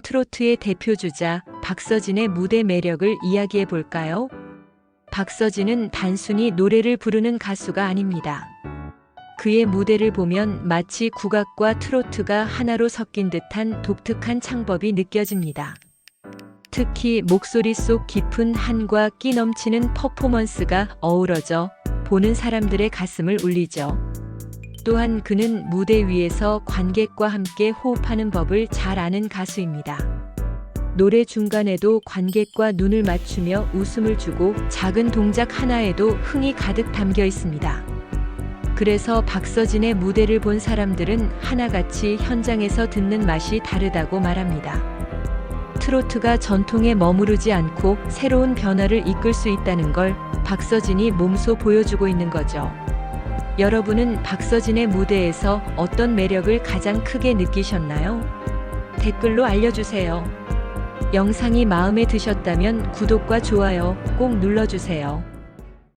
트로트의 대표 주자 박서진의 무대 매력을 이야기해 볼까요? 박서진은 단순히 노래를 부르는 가수가 아닙니다. 그의 무대를 보면 마치 국악과 트로트가 하나로 섞인 듯한 독특한 창법이 느껴집니다. 특히 목소리 속 깊은 한과 끼 넘치는 퍼포먼스가 어우러져 보는 사람들의 가슴을 울리죠. 또한 그는 무대 위에서 관객과 함께 호흡하는 법을 잘 아는 가수입니다. 노래 중간에도 관객과 눈을 맞추며 웃음을 주고 작은 동작 하나에도 흥이 가득 담겨 있습니다. 그래서 박서진의 무대를 본 사람들은 하나같이 현장에서 듣는 맛이 다르다고 말합니다. 트로트가 전통에 머무르지 않고 새로운 변화를 이끌 수 있다는 걸 박서진이 몸소 보여주고 있는 거죠. 여러분은 박서진의 무대에서 어떤 매력을 가장 크게 느끼셨나요? 댓글로 알려주세요. 영상이 마음에 드셨다면 구독과 좋아요 꼭 눌러주세요.